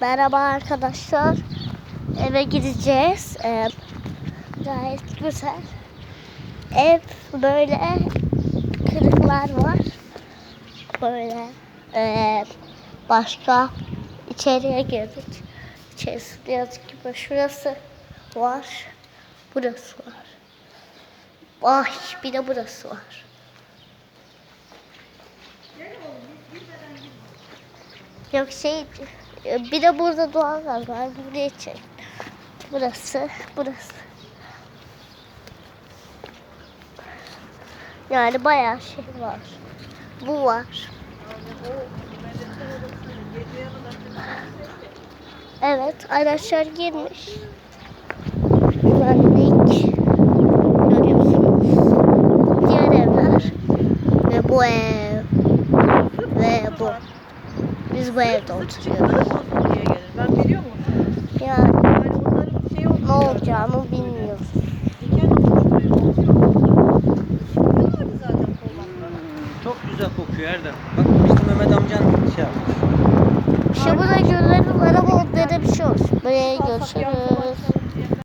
Merhaba arkadaşlar. Eve gideceğiz. Ee, gayet güzel. Ev böyle kırıklar var. Böyle ee, başka içeriye girdik. İçerisinde yazık gibi şurası var. Burası var. Ay bir de burası var. Yok şey bir de burada doğalgaz var. Buraya çek. Burası, burası. Yani bayağı şey var. Bu var. Evet, araçlar girmiş. Güvenlik. Görüyorsunuz. Diğer evler. Ve bu ev. Ve bu. Biz bu evde oturuyoruz. Oraya gelir. Ben biliyor musun? Yani Yani onların şey ne olacağını bilmiyoruz. Çok güzel kokuyor Erdem. Bak işte Mehmet amcan şey yapmış. İşte burada güllerin araba otları bir şey olsun. Böyle görüşürüz.